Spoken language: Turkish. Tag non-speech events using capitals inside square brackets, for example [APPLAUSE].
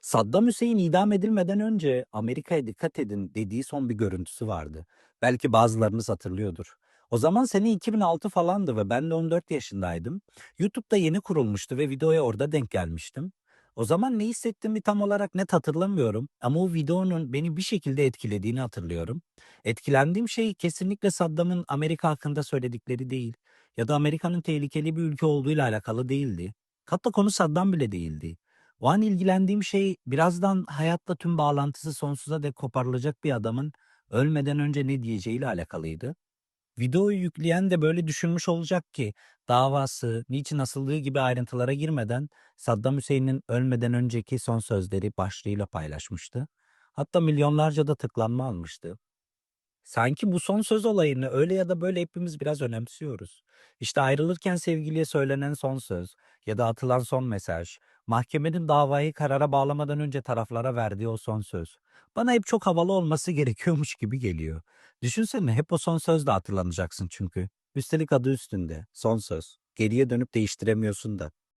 Saddam Hüseyin idam edilmeden önce Amerika'ya dikkat edin dediği son bir görüntüsü vardı. Belki bazılarınız hatırlıyordur. O zaman sene 2006 falandı ve ben de 14 yaşındaydım. YouTube'da yeni kurulmuştu ve videoya orada denk gelmiştim. O zaman ne hissettiğimi tam olarak net hatırlamıyorum ama o videonun beni bir şekilde etkilediğini hatırlıyorum. Etkilendiğim şey kesinlikle Saddam'ın Amerika hakkında söyledikleri değil ya da Amerika'nın tehlikeli bir ülke olduğuyla alakalı değildi. Hatta konu Saddam bile değildi. O an ilgilendiğim şey birazdan hayatla tüm bağlantısı sonsuza dek koparılacak bir adamın ölmeden önce ne diyeceğiyle alakalıydı. Videoyu yükleyen de böyle düşünmüş olacak ki davası, niçin asıldığı gibi ayrıntılara girmeden Saddam Hüseyin'in ölmeden önceki son sözleri başlığıyla paylaşmıştı. Hatta milyonlarca da tıklanma almıştı. Sanki bu son söz olayını öyle ya da böyle hepimiz biraz önemsiyoruz. İşte ayrılırken sevgiliye söylenen son söz ya da atılan son mesaj, mahkemenin davayı karara bağlamadan önce taraflara verdiği o son söz. Bana hep çok havalı olması [LAUGHS] gerekiyormuş gibi geliyor. Düşünsene hep o son sözle hatırlanacaksın çünkü. Üstelik adı üstünde. Son söz. Geriye dönüp değiştiremiyorsun da.